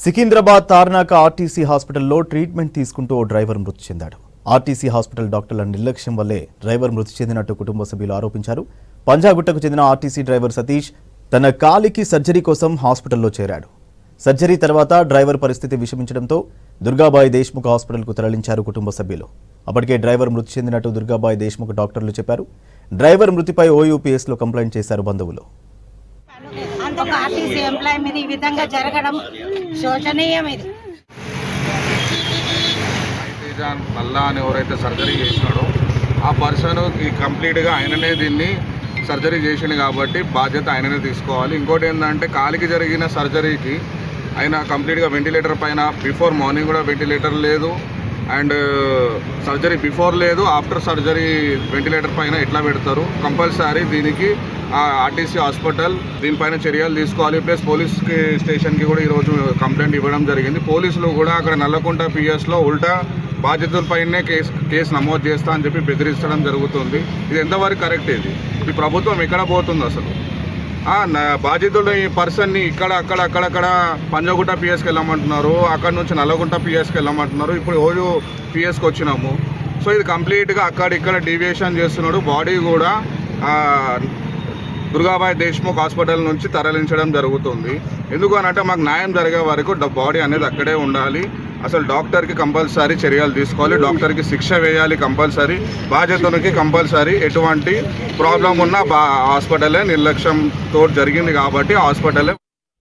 Secunderabad Tarnaka RTC హాస్పిటల్లో treatment తీసుకుంటూ ఓ డ్రైవర్ మృతి చెందాడు. ఆర్టీసీ హాస్పిటల్ డాక్టర్ల నిర్లక్ష్యం వల్లే డ్రైవర్ మృతి చెందినట్టు కుటుంబ సభ్యులు ఆరోపించారు. పంజాగుట్టకు చెందిన ఆర్టీసీ డ్రైవర్ సతీష్ తన కాలికి సర్జరీ కోసం హాస్పిటల్లో చేరాడు. సర్జరీ తర్వాత డ్రైవర్ పరిస్థితి విషమించడంతో దుర్గాబాయి దేశ్ముఖ్ హాస్పిటల్కు తరలించారు కుటుంబ సభ్యులు. అప్పటికే డ్రైవర్ మృతి చెందినట్టు దుర్గాబాయి దేశ్ముఖ్ డాక్టర్లు చెప్పారు. డ్రైవర్ మృతిపై ఓయూపీఎస్లో కంప్లైంట్ చేశారు బంధువులు. ఒక ఆర్టీసీ ఎంప్లాయ్ మీద ఈ విధంగా జరగడం శోచనీయం ఇది. మల్లా అని ఎవరైతే సర్జరీ చేసినాడో ఆ పర్సన్ కంప్లీట్గా ఆయననే దీన్ని సర్జరీ చేసిండు కాబట్టి బాధ్యత ఆయననే తీసుకోవాలి. ఇంకోటి ఏంటంటే కాలికి జరిగిన సర్జరీకి ఆయన కంప్లీట్గా వెంటిలేటర్ పైన బిఫోర్ మార్నింగ్ కూడా వెంటిలేటర్ లేదు. అండ్ సర్జరీ బిఫోర్ లేదు ఆఫ్టర్ సర్జరీ వెంటిలేటర్ పైన ఎట్లా పెడతారు? కంపల్సరీ దీనికి ఆర్టీసీ హాస్పిటల్ దీనిపైన చర్యలు తీసుకోవాలి. ప్లస్ పోలీస్ స్టేషన్కి కూడా ఈరోజు కంప్లైంట్ ఇవ్వడం జరిగింది. పోలీసులు కూడా అక్కడ నల్లకుంట పిఎస్లో ఉల్టా బాధితులపైనే కేసు కేసు నమోదు చేస్తా అని చెప్పి బెదిరించడం జరుగుతుంది. ఇది ఎంతవరకు కరెక్ట్ ఇది? ఈ ప్రభుత్వం ఎక్కడ పోతుంది అసలు? బాధితుడు ఈ పర్సన్ని ఇక్కడ అక్కడ అక్కడక్కడ పంజగుట్ట పిఎస్కి వెళ్ళమంటున్నారు. అక్కడ నుంచి నల్లగుంట పిఎస్కి వెళ్ళమంటున్నారు. ఇప్పుడు రోజు పిఎస్కి వచ్చినాము. సో ఇది కంప్లీట్గా అక్కడ ఇక్కడ డీవియేషన్ చేస్తున్నాడు. బాడీ కూడా దుర్గాబాయ్ దేశ్ముఖ్ హాస్పిటల్ నుంచి తరలించడం జరుగుతుంది. ఎందుకు అని అంటే మాకు న్యాయం జరిగే వరకు బాడీ అనేది అక్కడే ఉండాలి. అసలు డాక్టర్కి కంపల్సరీ చర్యలు తీసుకోవాలి. డాక్టర్కి శిక్ష వేయాలి కంపల్సరీ. బాధ్యతలకి కంపల్సరీ ఎటువంటి ప్రాబ్లం ఉన్నా బా హాస్పిటలే నిర్లక్ష్యంతో జరిగింది కాబట్టి హాస్పిటలే